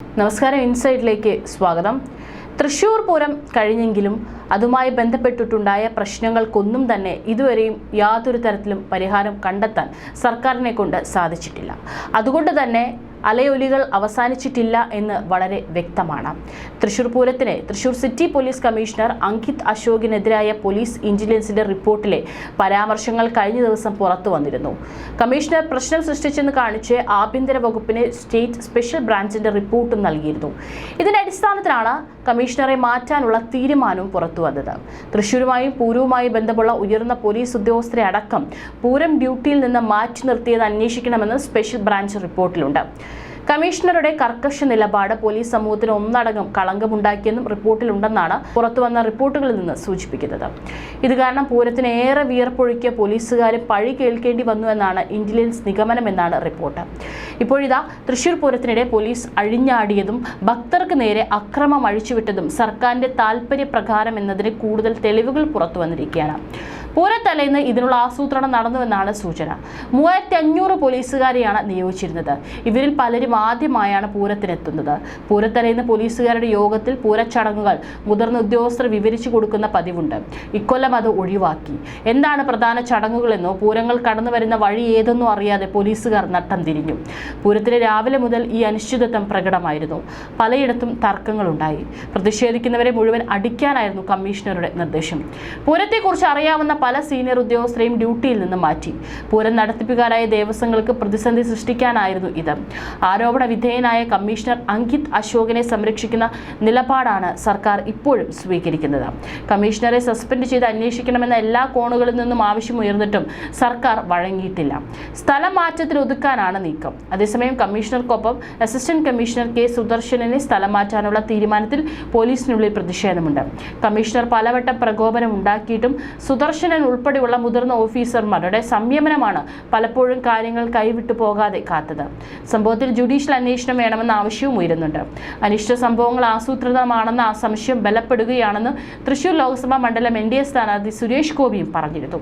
നമസ്കാരം ഇൻസൈഡിലേക്ക് സ്വാഗതം. തൃശ്ശൂർ പൂരം കഴിഞ്ഞെങ്കിലും അതുമായി ബന്ധപ്പെട്ടിട്ടുണ്ടായ പ്രശ്നങ്ങൾക്കൊന്നും തന്നെ ഇതുവരെയും യാതൊരു തരത്തിലും പരിഹാരം കണ്ടെത്താൻ സർക്കാരിനെ കൊണ്ട് സാധിച്ചിട്ടില്ല. അതുകൊണ്ട് തന്നെ അലയൊലികൾ അവസാനിച്ചിട്ടില്ല എന്ന് വളരെ വ്യക്തമാണ്. തൃശൂർ പൂരത്തിന് Thrissur city police commissioner Ankit അശോകിനെതിരായ police ഇന്റലിജൻസിന്റെ റിപ്പോർട്ടിലെ പരാമർശങ്ങൾ കഴിഞ്ഞ ദിവസം പുറത്തു വന്നിരുന്നു. കമ്മീഷണർ പ്രശ്നം സൃഷ്ടിച്ചെന്ന് കാണിച്ച് ആഭ്യന്തര വകുപ്പിന് സ്റ്റേറ്റ് സ്പെഷ്യൽ ബ്രാഞ്ചിന്റെ റിപ്പോർട്ടും നൽകിയിരുന്നു. ഇതിന്റെ അടിസ്ഥാനത്തിലാണ് കമ്മീഷണറെ മാറ്റാനുള്ള തീരുമാനവും പുറത്തു വന്നത്. തൃശൂരുമായും പൂരവുമായി ബന്ധമുള്ള ഉയർന്ന പോലീസ് ഉദ്യോഗസ്ഥരെ അടക്കം പൂരം ഡ്യൂട്ടിയിൽ നിന്ന് മാറ്റി നിർത്തിയത് അന്വേഷിക്കണമെന്ന് സ്പെഷ്യൽ ബ്രാഞ്ച് റിപ്പോർട്ടിലുണ്ട്. കമ്മീഷണറുടെ കർക്കശ നിലപാട് പോലീസ് സമൂഹത്തിന് ഒന്നടങ്കം കളങ്കമുണ്ടാക്കിയെന്നും റിപ്പോർട്ടിലുണ്ടെന്നാണ് പുറത്തുവന്ന റിപ്പോർട്ടുകളിൽ നിന്ന് സൂചിപ്പിക്കുന്നത്. ഇത് കാരണം പൂരത്തിന് ഏറെ വിയർപ്പൊഴുക്കിയ പോലീസുകാർ പഴി കേൾക്കേണ്ടി വന്നു എന്നാണ് ഇന്റലിജൻസ് നിഗമനമെന്നാണ് റിപ്പോർട്ട്. ഇപ്പോഴിതാ തൃശൂർ പൂരത്തിനിടെ പോലീസ് അഴിഞ്ഞാടിയതും ഭക്തർക്ക് നേരെ അക്രമം അഴിച്ചുവിട്ടതും സർക്കാരിന്റെ താൽപര്യപ്രകാരം എന്നതിന് കൂടുതൽ തെളിവുകൾ പുറത്തു വന്നിരിക്കുകയാണ് പൂരത്തലേന്ന് ഇതിനുള്ള ആസൂത്രണം നടന്നുവെന്നാണ് സൂചന. മൂവായിരത്തി അഞ്ഞൂറ് പോലീസുകാരെയാണ് നിയോഗിച്ചിരുന്നത്. ഇവരിൽ പലരും ആദ്യമായാണ് പൂരത്തിനെത്തുന്നത്. പൂരത്തലേന്ന് പോലീസുകാരുടെ യോഗത്തിൽ പൂരച്ചടങ്ങുകൾ മുതിർന്ന ഉദ്യോഗസ്ഥർ വിവരിച്ചു കൊടുക്കുന്ന പതിവുണ്ട്. ഇക്കൊല്ലം അത് ഒഴിവാക്കി. എന്താണ് പ്രധാന ചടങ്ങുകളെന്നോ പൂരങ്ങൾ കടന്നു വരുന്ന വഴി ഏതെന്നോ അറിയാതെ പോലീസുകാർ നട്ടം തിരിഞ്ഞു. പൂരത്തിന് രാവിലെ മുതൽ ഈ അനിശ്ചിതത്വം പ്രകടമായിരുന്നു. പലയിടത്തും തർക്കങ്ങളുണ്ടായി. പ്രതിഷേധിക്കുന്നവരെ മുഴുവൻ അടിക്കാനായിരുന്നു കമ്മീഷണറുടെ നിർദ്ദേശം. പൂരത്തെക്കുറിച്ച് അറിയാവുന്ന പല സീനിയർ ഉദ്യോഗസ്ഥരെയും ഡ്യൂട്ടിയിൽ നിന്ന് മാറ്റി. പൂരം നടത്തിപ്പുകാരായ ദേവസ്വങ്ങൾക്ക് പ്രതിസന്ധി സൃഷ്ടിക്കാനായിരുന്നു ഇത്. ആരോപണ വിധേയനായ കമ്മീഷണർ അങ്കിത് അശോകിനെ സംരക്ഷിക്കുന്ന നിലപാടാണ് സർക്കാർ ഇപ്പോഴും സ്വീകരിക്കുന്നത്. കമ്മീഷണറെ സസ്പെൻഡ് ചെയ്ത് അന്വേഷിക്കണമെന്ന എല്ലാ കോണുകളിൽ നിന്നും ആവശ്യമുയർന്നിട്ടും സർക്കാർ വഴങ്ങിയിട്ടില്ല. സ്ഥലം മാറ്റത്തിൽ ഒതുക്കാനാണ് നീക്കം. അതേസമയം കമ്മീഷണർക്കൊപ്പം അസിസ്റ്റന്റ് കമ്മീഷണർ കെ സുദർശനെ സ്ഥലം മാറ്റാനുള്ള തീരുമാനത്തിൽ പോലീസിനുള്ളിൽ പ്രതിഷേധമുണ്ട്. കമ്മീഷണർ പലവട്ടം പ്രകോപനം ഉണ്ടാക്കിയിട്ടും സുദർശനൻ ഉൾപ്പെടെയുള്ള മുതിർന്ന ഓഫീസർമാരുടെ സംയമനമാണ് പലപ്പോഴും കാര്യങ്ങൾ കൈവിട്ടു പോകാതെ കാത്തത്. സംഭവത്തിൽ ജുഡീഷ്യൽ അന്വേഷണം വേണമെന്ന ആവശ്യവും ഉയരുന്നുണ്ട്. അനിഷ്ട സംഭവങ്ങൾ ആസൂത്രിതമാണെന്ന ആ സംശയം ബലപ്പെടുകയാണെന്ന് തൃശൂർ ലോക്സഭാ മണ്ഡലം എൻ ഡി എ സ്ഥാനാർത്ഥി സുരേഷ് ഗോപിയും പറഞ്ഞിരുന്നു.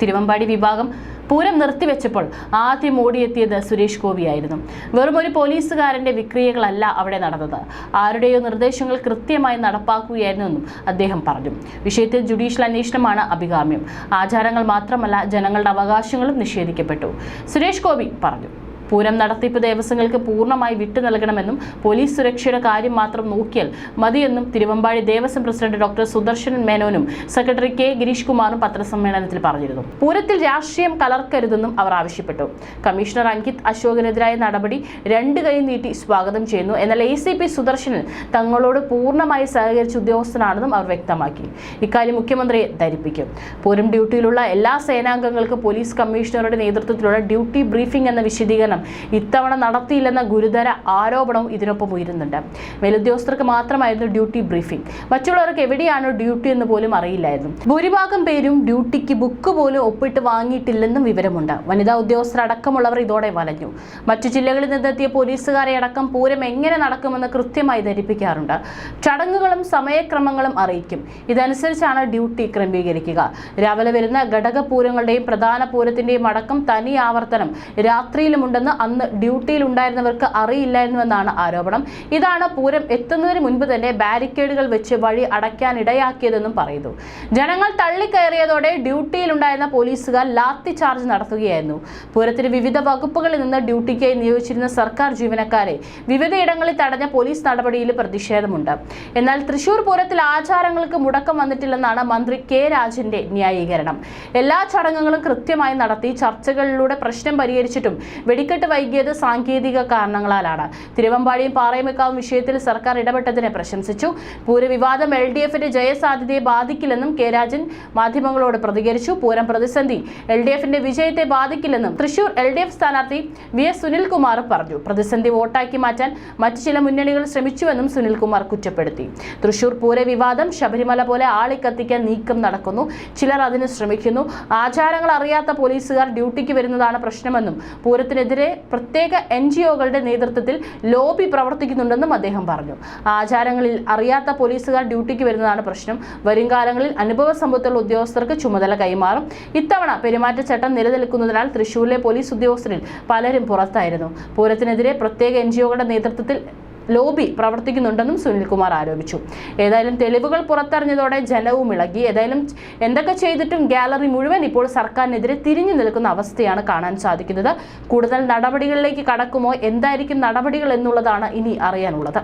തിരുവമ്പാടി വിഭാഗം പൂരം നിർത്തിവെച്ചപ്പോൾ ആദ്യം ഓടിയെത്തിയത് സുരേഷ് ഗോപിയായിരുന്നു. വെറും ഒരു പോലീസുകാരന്റെ വിക്രിയകളല്ല അവിടെ നടന്നത്. ആരുടെയോ നിർദ്ദേശങ്ങൾ കൃത്യമായി നടപ്പാക്കുകയായിരുന്നെന്നും അദ്ദേഹം പറഞ്ഞു. വിഷയത്തിൽ ജുഡീഷ്യൽ അന്വേഷണമാണ് അഭികാമ്യം. ആചാരങ്ങൾ മാത്രമല്ല ജനങ്ങളുടെ അവകാശങ്ങളും നിഷേധിക്കപ്പെട്ടു. സുരേഷ് ഗോപി പറഞ്ഞു. പൂരം നടത്തിപ്പ് ദേവസ്വങ്ങൾക്ക് പൂർണമായി വിട്ടു നൽകണമെന്നും പോലീസ് സുരക്ഷയുടെ കാര്യം മാത്രം നോക്കിയാൽ മതിയെന്നും തിരുവമ്പാടി ദേവസ്വം പ്രസിഡന്റ് ഡോക്ടർ സുദർശൻ മേനോനും സെക്രട്ടറി കെ ഗിരീഷ് കുമാറും പത്രസമ്മേളനത്തിൽ പറഞ്ഞിരുന്നു. പൂരത്തിൽ രാഷ്ട്രീയം കലർക്കരുതെന്നും അവർ ആവശ്യപ്പെട്ടു. കമ്മീഷണർ അങ്കിത് അശോകനെതിരായ നടപടി രണ്ട് കൈ നീട്ടി സ്വാഗതം ചെയ്യുന്നു. എന്നാൽ എ സി പി സുദർശനൻ തങ്ങളോട് പൂർണമായി സഹകരിച്ച ഉദ്യോഗസ്ഥനാണെന്നും അവർ വ്യക്തമാക്കി. ഇക്കാര്യം മുഖ്യമന്ത്രിയെ ധരിപ്പിക്കും. പൂരം ഡ്യൂട്ടിയിലുള്ള എല്ലാ സേനാംഗങ്ങൾക്കും പോലീസ് കമ്മീഷണറുടെ നേതൃത്വത്തിലുള്ള ഡ്യൂട്ടി ബ്രീഫിംഗ് എന്ന വിശദീകരണം ഇത്തവണ നടത്തിയില്ലെന്ന ഗുരുതര ആരോപണവും ഇതിനൊപ്പം ഉയരുന്നുണ്ട്. മേലുദ്യോഗസ്ഥർക്ക് മാത്രമായിരുന്നു ഡ്യൂട്ടി ബ്രീഫിംഗ്. മറ്റുള്ളവർക്ക് എവിടെയാണ് ഡ്യൂട്ടി എന്ന് പോലും അറിയില്ലായിരുന്നു. ഭൂരിഭാഗം പേരും ഡ്യൂട്ടിക്ക് ബുക്ക് പോലും ഒപ്പിട്ട് വാങ്ങിയിട്ടില്ലെന്നും വിവരമുണ്ട്. വനിതാ ഉദ്യോഗസ്ഥർ അടക്കമുള്ളവർ ഇതോടെ വലഞ്ഞു. മറ്റു ജില്ലകളിൽ നിന്നെത്തിയ പോലീസുകാരെ അടക്കം പൂരം എങ്ങനെ നടക്കുമെന്ന് കൃത്യമായി ധരിപ്പിക്കാറുണ്ട്. ചടങ്ങുകളും സമയക്രമങ്ങളും അറിയിക്കും. ഇതനുസരിച്ചാണ് ഡ്യൂട്ടി ക്രമീകരിക്കുക. രാവിലെ വരുന്ന ഘടകപൂരങ്ങളുടെയും പ്രധാന പൂരത്തിന്റെയും അടക്കം തനി ആവർത്തനം രാത്രിയിലുമുണ്ടെന്ന് അന്ന് ഡ്യൂട്ടിയിൽ ഉണ്ടായിരുന്നവർക്ക് അറിയില്ലായിരുന്നുവെന്നാണ് ആരോപണം. ഇതാണ് പൂരം എത്തുന്നതിന് മുൻപ് തന്നെ ബാരിക്കേഡുകൾ വെച്ച് വഴി അടയ്ക്കാനിടയാക്കിയതെന്നും പറയുന്നു. ജനങ്ങൾ തള്ളിക്കയറിയതോടെ ഡ്യൂട്ടിയിലുണ്ടായിരുന്ന പോലീസുകാർ ലാത്തി ചാർജ് നടത്തുകയായിരുന്നു. പൂരത്തിന് വിവിധ വകുപ്പുകളിൽ നിന്ന് ഡ്യൂട്ടിക്കായി നിയോഗിച്ചിരുന്ന സർക്കാർ ജീവനക്കാരെ വിവിധയിടങ്ങളിൽ തടഞ്ഞ പോലീസ് നടപടിയിൽ പ്രതിഷേധമുണ്ട്. എന്നാൽ തൃശൂർ പൂരത്തിൽ ആചാരങ്ങൾക്ക് മുടക്കം വന്നിട്ടില്ലെന്നാണ് മന്ത്രി കെ രാജന്റെ ന്യായീകരണം. എല്ലാ ചടങ്ങുകളും കൃത്യമായി നടത്തി ചർച്ചകളിലൂടെ പ്രശ്നം പരിഹരിച്ചിട്ടും വെടിക്കെട്ട് വൈകിയത് സാങ്കേതിക കാരണങ്ങളാലാണ്. തിരുവമ്പാടിയും പാറയമേക്കാവും വിഷയത്തിൽ സർക്കാർ ഇടപെട്ടതിനെ പ്രശംസിച്ചു. പൂരവിവാദം എൽ ഡി എഫിന്റെ ജയസാധ്യതയെ ബാധിക്കില്ലെന്നും കെ രാജൻ മാധ്യമങ്ങളോട് പ്രതികരിച്ചു. പൂരം പ്രതിസന്ധി എൽ ഡി എഫിന്റെ വിജയത്തെ ബാധിക്കില്ലെന്നും തൃശൂർ എൽ ഡി എഫ് സ്ഥാനാർത്ഥി വി എസ് സുനിൽകുമാർ പറഞ്ഞു. പ്രതിസന്ധി വോട്ടാക്കി മാറ്റാൻ മറ്റു ചില മുന്നണികൾ ശ്രമിച്ചുവെന്നും സുനിൽകുമാർ കുറ്റപ്പെടുത്തി. തൃശൂർ പൂരവിവാദം ശബരിമല പോലെ ആളിക്കത്തിക്കാൻ നീക്കം നടക്കുന്നു. ചിലർ അതിന് ശ്രമിക്കുന്നു. ആചാരങ്ങൾ അറിയാത്ത പോലീസുകാർ ഡ്യൂട്ടിക്ക് വരുന്നതാണ് പ്രശ്നമെന്നും പൂരത്തിനെതിരെ പ്രത്യേക എൻ ജി ഒകളുടെ നേതൃത്വത്തിൽ ലോബി പ്രവർത്തിക്കുന്നുണ്ടെന്നും അദ്ദേഹം പറഞ്ഞു. ആചാരങ്ങളിൽ അറിയാത്ത പോലീസുകാർ ഡ്യൂട്ടിക്ക് വരുന്നതാണ് പ്രശ്നം. വരും കാലങ്ങളിൽ അനുഭവ സമ്പത്തുള്ള ഉദ്യോഗസ്ഥർക്ക് ചുമതല കൈമാറും. ഇത്തവണ പെരുമാറ്റച്ചട്ടം നിലനിൽക്കുന്നതിനാൽ തൃശൂരിലെ പോലീസ് ഉദ്യോഗസ്ഥരിൽ പലരും പുറത്തായിരുന്നു. പൂരത്തിനെതിരെ പ്രത്യേക എൻ ജി നേതൃത്വത്തിൽ ലോബി പ്രവർത്തിക്കുന്നുണ്ടെന്നും സുനിൽകുമാർ ആരോപിച്ചു. ഏതായാലും തെളിവുകൾ പുറത്തറിഞ്ഞതോടെ ജനവും ഇളകി. ഏതായാലും എന്തൊക്കെ ചെയ്തിട്ടും ഗാലറി മുഴുവൻ ഇപ്പോൾ സർക്കാരിനെതിരെ തിരിഞ്ഞു നിൽക്കുന്ന അവസ്ഥയാണ് കാണാൻ സാധിക്കുന്നത്. കൂടുതൽ നടപടികളിലേക്ക് കടക്കുമോ? എന്തായിരിക്കും നടപടികൾ എന്നുള്ളതാണ് ഇനി അറിയാനുള്ളത്.